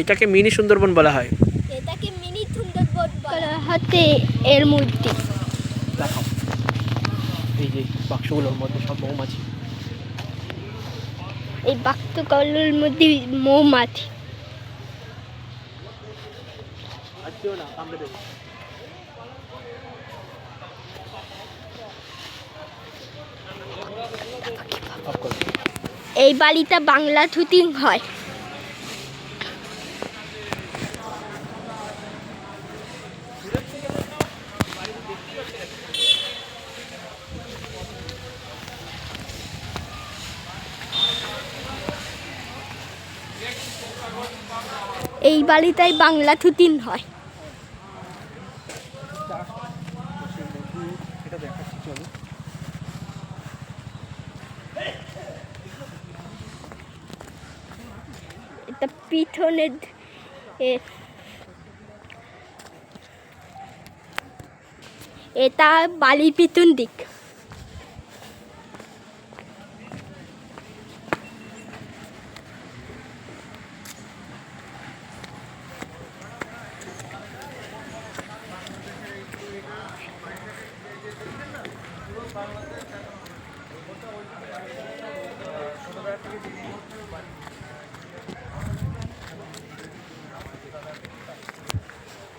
এটাকে মিনি সুন্দরবন বলা হয়। এটাকে মিনি সুন্দরবন বলা হাতে এর মূর্তি। দেখাও এই যে বাক্সগুলোর মধ্যে সব মৌমাছি। এই বাক্তকলের মধ্যে মৌমাছি। না দেবে এই বাড়িটা বাংলা শুটিং হয়। বাড়িটাই বাংলা থুতিন হয়। এটা চলো এটা বালির পিছন দিক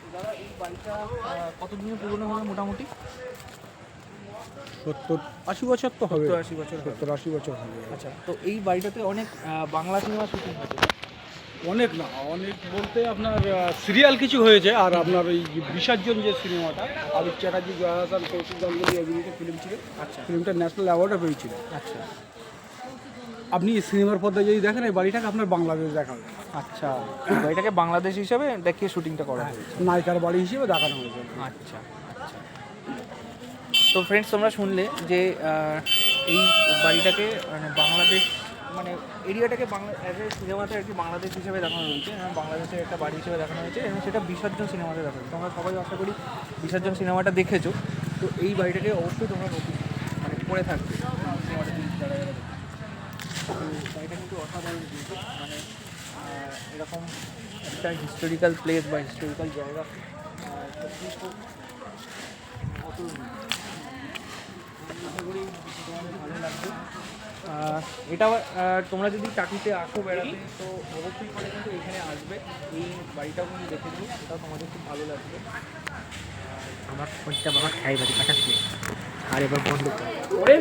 দাদা এই বাড়িটা কতদিনের পুরনো হবে মোটামুটি? সত্তর আশি বছর তো হবে। আশি বছর সত্তর আশি বছর হবে। আচ্ছা তো এই বাড়িটাতে অনেক বাংলা সিনেমা শুটিং হয়েছে অনেক না অনেক বলতে আপনার সিরিয়াল কিছু হয়েছে আর আপনার ওই বিসর্জন যে সিনেমাটা আদিত্য চ্যাটার্জি জয়া হাসান কৌশিক গাঙ্গুলি অভিনীত ফিল্ম ছিল। আচ্ছা। ফিল্মটা ন্যাশনাল অ্যাওয়ার্ডও পেয়েছিল আচ্ছা। আপনি সিনেমার পর্দা যদি দেখেন এই বাড়িটাকে আপনার বাংলাদেশ দেখাবে। আচ্ছা এই বাড়িটাকে বাংলাদেশ হিসাবে দেখিয়ে শুটিংটা করা হয়েছে। নায়িকার বাড়ি হিসেবে দেখানো হয়েছে। আচ্ছা আচ্ছা। তো ফ্রেন্ডস তোমরা শুনলে যে এই বাড়িটাকে মানে বাংলাদেশ মানে এরিয়াটাকে বাংলা অ্যাজ এ সিনেমাতে আর কি বাংলাদেশ হিসেবে দেখানো হয়েছে এবং বাংলাদেশের একটা বাড়ি হিসেবে দেখানো হয়েছে এবং সেটা বিসর্জন সিনেমাতে দেখানো হয়েছে। তোমরা সবাই আশা করি বিসর্জন সিনেমাটা দেখেছ। তো এই বাড়িটাকে অবশ্যই তোমরা মানে পড়ে থাকবে। সিনেমাটা যারা যারা তো বাড়িটা কিন্তু অসাধারণ মানে এরকম একটা হিস্টোরিক্যাল প্লেস বা হিস্টোরিক্যাল জায়গা। ভালো লাগবে এটা তোমরা যদি টাকিতে আসো বেড়াতে তো অবশ্যই করে কিন্তু এখানে আসবে। এই বাড়িটাও কিন্তু দেখে দিও এটাও তোমাদের খুব ভালো লাগবে। আমার ফোনটা বাবা খাই বাড়ি কাটা আর এবার বন্ধ করে।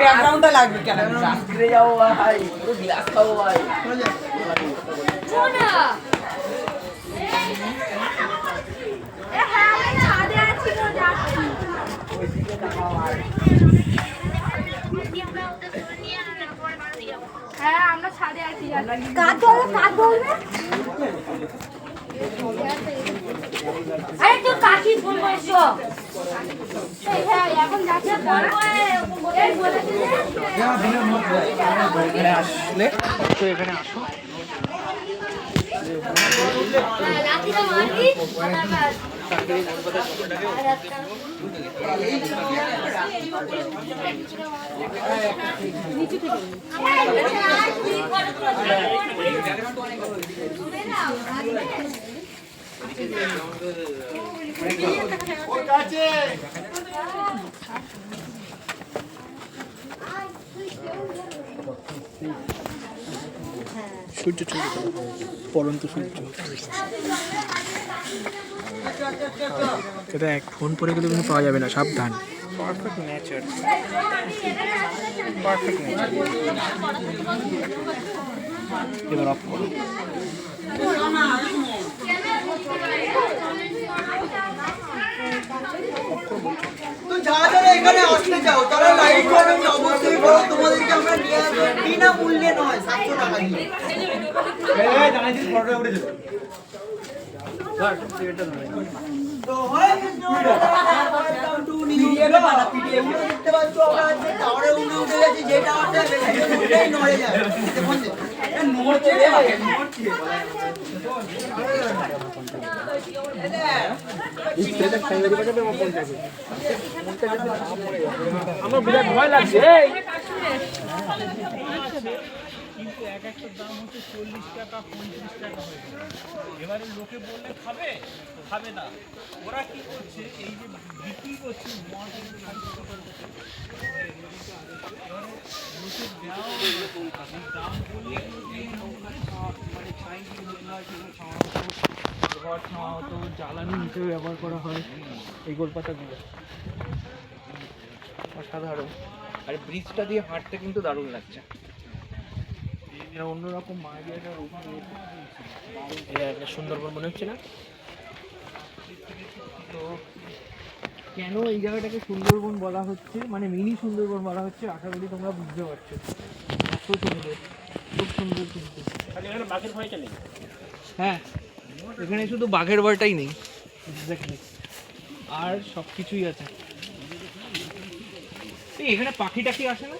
ব্যাকগ্রাউন্ডটা লাগবে কেন ফিরে যাও ভাই গ্লাস খাব ভাই হ্যাঁ আমরা ছাদে আছি। কাজ করবে কাজ করবে আরে তুই কাকি ফোন করেছ হ্যাঁ এখন যাচ্ছে এই আসলে তো এখানে আসো। রাতিটা মারবি সূর্য চলে পরন্ত সূর্য এটা এক ফোন পরে গেলে কিন্তু পাওয়া যাবে না সাবধান। পারফেক্ট নেচার পারফেক্ট নেচার এবার অফ করো। তো যারা যারা এখানে আসতে চাও তারা লাইক কমেন্ট অবশ্যই করো তোমাদেরকে আমরা নিয়ে আসব। বিনামূল্যে নয় সাতশো টাকা দিয়ে। তো হয় টু নিউ পিডিএফ দেখতে পাচ্ছ আমরা যে টাওয়ারে উঠে উঠে গেছি যে টাওয়ারটা বেশি নড়ে যায়। দেখুন নড়ছে রে নড়ছে। আমার বিরাট ভয় লাগছে কিন্তু এক একটা দাম হচ্ছে চল্লিশ টাকা পঁয়ত্রিশ টাকা হয়ে এবারে লোকে বললে খাবে খাবে না ওরা কি করছে এই। যে বিক্রি করছে দাম বললে মানে ছাই যেগুলো হয় হতো জ্বালানি হিসেবে ব্যবহার করা হয় এই গোলপাতাগুলো। অসাধারণ। আর ব্রিজটা দিয়ে হাঁটতে কিন্তু দারুণ লাগছে। অন্যরকম মায়ের একটা সুন্দরবন মনে হচ্ছে না? তো কেন এই জায়গাটাকে সুন্দরবন বলা হচ্ছে? মানে মিনি সুন্দরবন বলা হচ্ছে আশা করি তোমরা বুঝতে পারছ। এত সুন্দর খুব সুন্দর কিন্তু। হ্যাঁ। এখানে শুধু বাঘের ভয়টাই নেই। এক্স্যাক্টলি আর সব কিছুই আছে এখানে পাখি টাকি আসে না?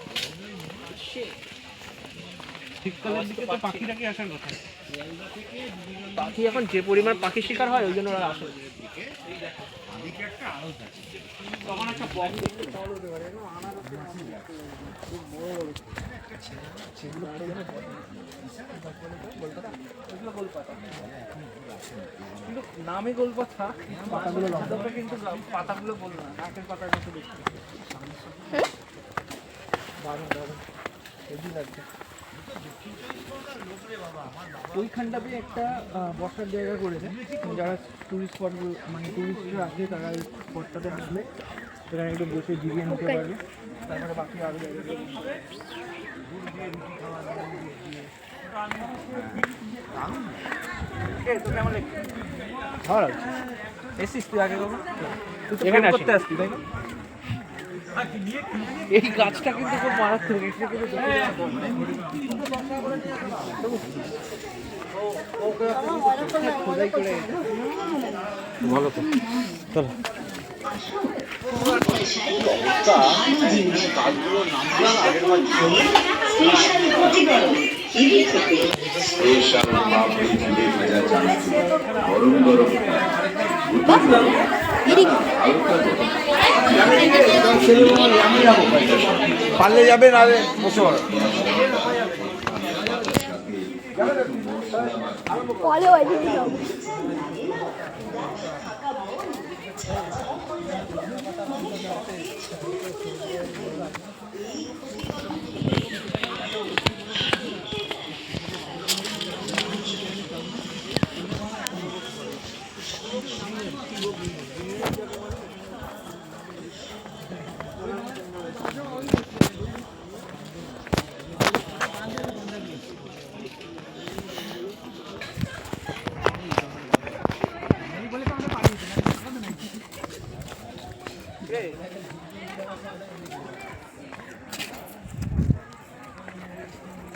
শীতকালের দিকে তো পাখি। টাকি আসার কথা। পাখি এখন যে পরিমাণ পাখি শিকার হয় ওই জন্য ওরা আসে। বলে? কিন্তু নামে গোলপাতা কিন্তু পাতাগুলো গোল না নাকের পাতার মতো দেখতে দারুণ দারুণ। হেভি লাগছে। ওইখানটাতে একটা বসার জায়গা করেছে। যারা টুরিস্ট স্পট মানে টুরিস্টরা আছে তারা এই স্পটটাতে আসলে সেখানে একটু বসে জিরিয়ে নিতে পারবে। তারপরে বাকি আরও কেমন লাগছে ভালো লাগছে এসিস তুই আগে কখন এখানে করতে আসতি তাই না? এই গাছটা কিন্তু খুব মারাত্মক এটা কিন্তু ভালো তো। চলো গরম গরম পারলে যাবে না বসে পড়ো বলো ওইদিকে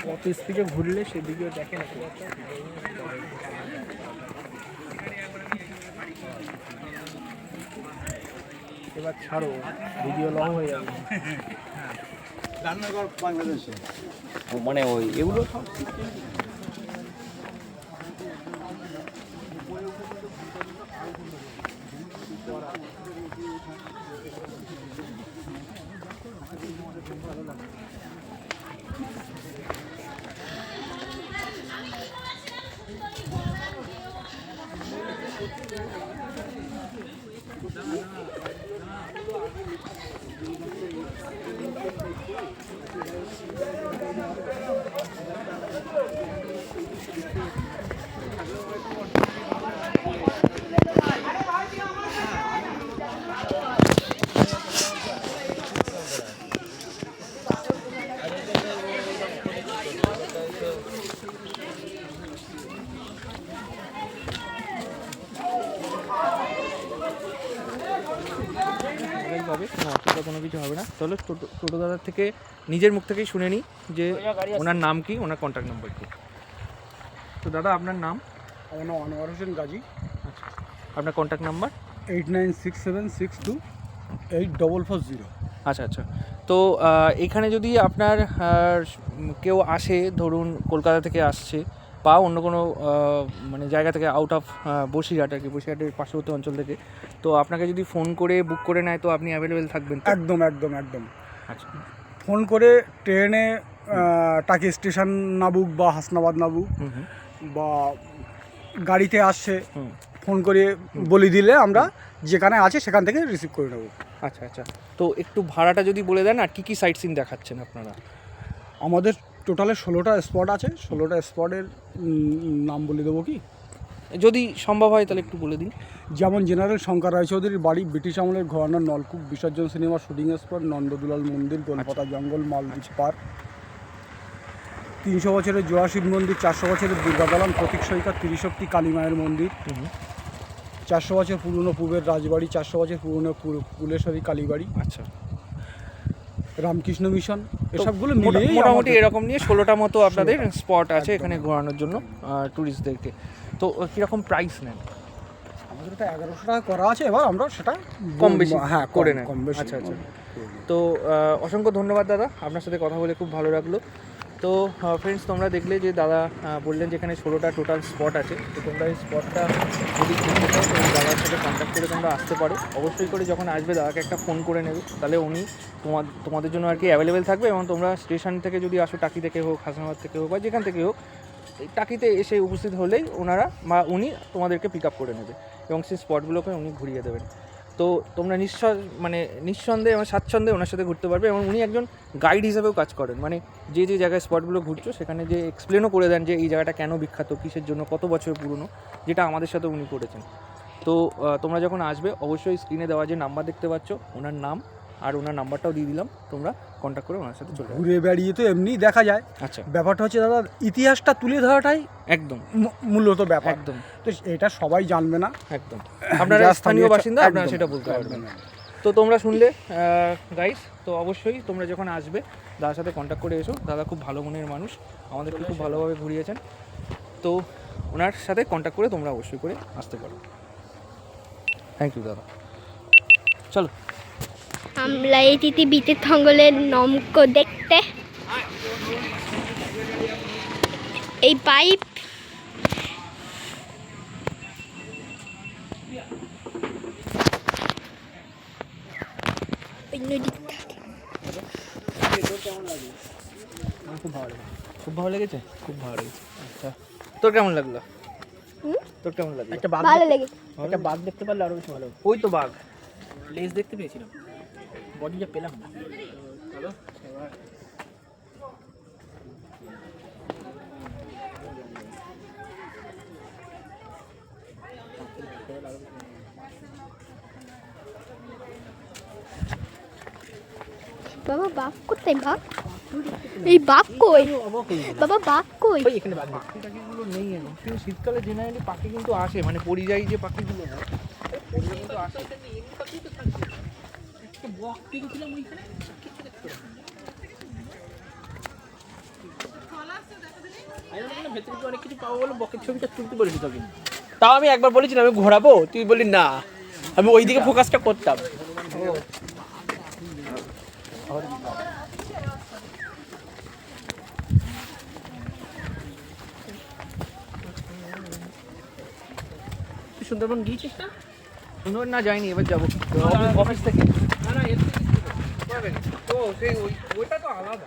কত স্পিডে ঘুরলে সেদিকেও দেখে না। এবার ছাড়ো ভিডিও লং হয়ে যাবে। মানে ওই এগুলো সব Thank you. পাবে। কোনো অসুবিধা কোনো কিছু হবে না। চলো টোটো টোটো দাদার থেকে নিজের মুখ থেকেই শুনে নিই যে ওনার নাম কি ওনার কন্ট্যাক্ট নাম্বার কি। তো দাদা আপনার নাম? আমার নাম আনোয়ার হোসেন গাজী। আচ্ছা। আপনার contact number eight nine six seven six two eight double four zero. আচ্ছা আচ্ছা। তো এখানে যদি আপনার কেউ আসে ধরুন কলকাতা থেকে আসছে বা অন্য কোনো মানে জায়গা থেকে আউট অফ বসিরহাট আর কি বসিরহাটের পার্শ্ববর্তী অঞ্চল থেকে। তো আপনাকে যদি ফোন করে বুক করে নেয় তো আপনি অ্যাভেলেবেল থাকবেন একদম একদম একদম। আচ্ছা। ফোন করে ট্রেনে টাকি স্টেশন নাবুক বা হাসনাবাদ নাবুক বা গাড়িতে আসছে ফোন করে বলে দিলে আমরা যেখানে আছে সেখান থেকে রিসিভ করে নেব। আচ্ছা আচ্ছা। তো একটু ভাড়াটা যদি বলে দেন আর কী কী সাইট সিন দেখাচ্ছেন আপনারা? আমাদের টোটালে ষোলোটা স্পট আছে ষোলোটা স্পটের নাম বলে দেবো কি? যদি সম্ভব হয় তাহলে একটু বলে দিন। যেমন জেনারেল শঙ্কর রায়চৌধুরীর বাড়ি ব্রিটিশ আমলের ঘরানার নলকূপ বিসর্জন সিনেমা শুটিং স্পট নন্দদুলাল মন্দির গোলপাতা জঙ্গল মালবিচ পার্ক। তিনশো বছরের জোড়া শিব মন্দির চারশো বছরের দুর্গাদালান প্রতীক সৈকা ত্রিশক্তি কালী মায়ের মন্দির। চারশো বছর পুরনো পূবের রাজবাড়ি চারশো বছর পুরনো পুর- কুলেশ্বরী কালীবাড়ি। আচ্ছা। রামকৃষ্ণ মিশন এসবগুলো মিলিয়ে মোটামুটি এরকম নিয়ে ষোলোটা মতো আপনাদের স্পট আছে এখানে ঘোরানোর জন্য ট্যুরিস্টদেরকে তো কীরকম প্রাইস নেন? আমাদের এটা এগারোশো টাকা করা আছে এবার আমরা সেটা কম বেশি হ্যাঁ করে নেন। কম বেশি। আচ্ছা আচ্ছা। তো অসংখ্য ধন্যবাদ দাদা। আপনার সাথে কথা বলে খুব ভালো লাগল। তো ফ্রেন্ডস তোমরা দেখলে যে দাদা বললেন যে এখানে ষোলোটা টোটাল স্পট আছে। তো তোমরা এই স্পটটা যদি ঘুরতে চাও তো দাদার সাথে কন্ট্যাক্ট করে তোমরা আসতে পারো। অবশ্যই করে যখন আসবে দাদাকে একটা ফোন করে নেবে। তাহলে উনি তোমার তোমাদের জন্য আর কি অ্যাভেলেবেল থাকবে এবং তোমরা স্টেশন থেকে যদি আসো, টাকি থেকে হোক, হাসনাবাদ থেকে হোক বা যেখান থেকে হোক টাকিতে এসে উপস্থিত হলেই ওনারা বা উনি তোমাদেরকে পিক আপ করে নেবে এবং সেই স্পটগুলোকে উনি ঘুরিয়ে দেবেন। তো তোমরা নিশ্চয় মানে নিঃসন্দেহে এবং স্বাচ্ছন্দ্যে ওনার সাথে ঘুরতে পারবে এবং উনি একজন গাইড হিসেবেও কাজ করেন। মানে যে যে জায়গায় স্পটগুলো ঘুরছো, সেখানে যে এক্সপ্লেনও করে দেন যে, এই জায়গাটা কেন বিখ্যাত? কিসের জন্য? কত বছর পুরনো? যেটা আমাদের সাথে উনি করেছেন। তো তোমরা যখন আসবে অবশ্যই স্ক্রিনে দেওয়া যে নাম্বার দেখতে পাচ্ছ ওনার নাম আর ওনার নাম্বারটাও দিয়ে দিলাম। তোমরা কন্ট্যাক্ট করে ওনার সাথে চলে যাবে। ঘুরে বেড়িয়ে তো এমনি দেখা যায়। আচ্ছা। ব্যাপারটা হচ্ছে দাদা ইতিহাসটা তুলে ধরাটাই একদম। মূ- মূলত ব্যাপার। একদম। তো এটা সবাই জানবে না। একদম। আপনারা স্থানীয় স্থানীয় বাসিন্দা একদম, আপনারা সেটা বলতে পারবেন। একদম। তো তোমরা শুনলে গাইস তো অবশ্যই তোমরা যখন আসবে দাদার সাথে কন্ট্যাক্ট করে এসো। দাদা খুব ভালো মনের মানুষ আমাদেরকে খুব ভালোভাবে ঘুরিয়েছেন। তো ওনার সাথে কন্ট্যাক্ট করে তোমরা অবশ্যই করে আসতে পারো। থ্যাংক ইউ দাদা। চলো। আমরা এই পৃথিবীতে থঙ্গলের নমক দেখতে। এই পাইপ। খুব ভালো লেগেছে খুব ভালো লেগেছে। খুব ভালো লেগেছে। আচ্ছা। তোর কেমন লাগল? তোর কেমন লাগল একটা বাঘ ভালো লেগেছে একটা বাঘ দেখতে পারলে আরও বেশি ভালো ওই তো বাঘ। লেজ দেখতে পেয়েছিলাম। বডিটা পেলাম না। বাবা বাপ কোথায় বাপ এই বাপ কই। বাবা বাপ কই? ওই এখানে বাঘ পাখিগুলো নেই এখন। কিন্তু শীতকালে জেনারেলি পাখি কিন্তু আসে মানে পরিযায়ী যে পাখিগুলো না কিন্তু আসে। একটা বক দেখেছিলাম ওইখানে। ভেতরে অনেক কিছু পাবো বলে বকের ছবিটা তুলতে বলেছি তোকে। তাও আমি একবার বলেছিলাম আমি ঘোরাবো? তুই বলি না। আমি ওই দিকে ফোকাসটা করতাম সুন্দরবন গিয়েছিস না? সুন্দর না যায়নি এবার যাব। অফিস থেকে। না না থেকে সেই ওই ওইটা তো আলাদা।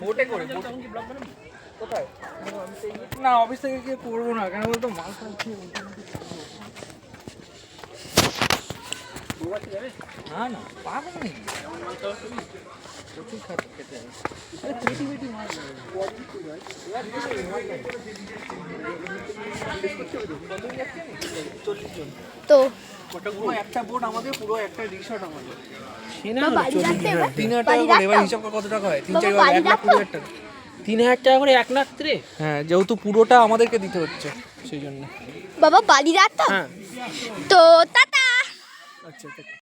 বোটে করে কোথায়? না অফিস থেকে গিয়ে করব না কেন বলতো মাল খাচ্ছি না না পাবো না। তো একটা বোট আমাদের পুরো একটা রিসর্ট আমাদের। তিন হাজার হিসাব কত টাকা হয়? তিন চার এক লাখ কুড়ি হাজার টাকা। তিন হাজার টাকা করে এক রাত্রে হ্যাঁ যেহেতু পুরোটা আমাদেরকে দিতে হচ্ছে সেই জন্য। বাবা বাড়ি যাচ্ছ হ্যাঁ। তো টাটা। আচ্ছা